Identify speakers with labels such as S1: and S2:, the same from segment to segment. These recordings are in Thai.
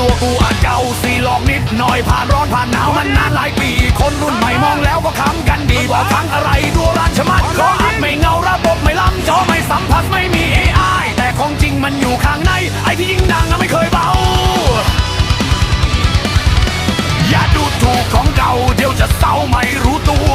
S1: ตัวกูอาจเก่าสีหลอกนิดหน่อยผ่านร้อนผ่านหนาวมันนานหลายปี คนรุ่นใหม่มองแล้วก็คำกันดีกว่าทั้งอะไรดูราชมัดก็อาจไม่เงาระบบไม่ล้ำจอไม่สัมผัสไม่มี AI แต่ของจริงมันอยู่ข้างใน ไอ้ที่ยิ่งดังนะไม่เคยเบา อย่าดูถูกของเก่าเดี๋ยวจะเศร้าไม่รู้ตัว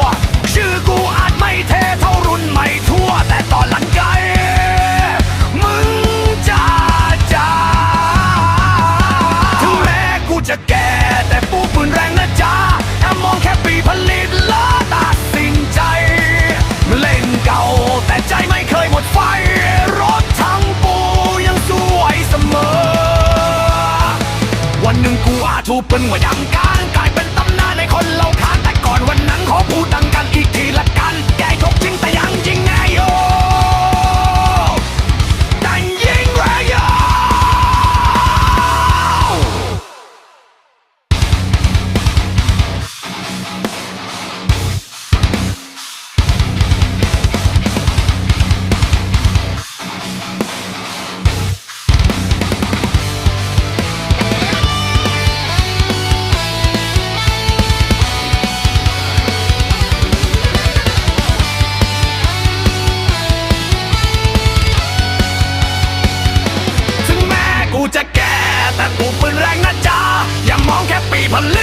S1: ว่าถูกเป็นว่ายังการกลายเป็นตำนานในคนเราขานแต่ก่อนวันนั้น แต่ปลูกปืนแรงนะจ๊ะอย่ามองแค่ปีผลิ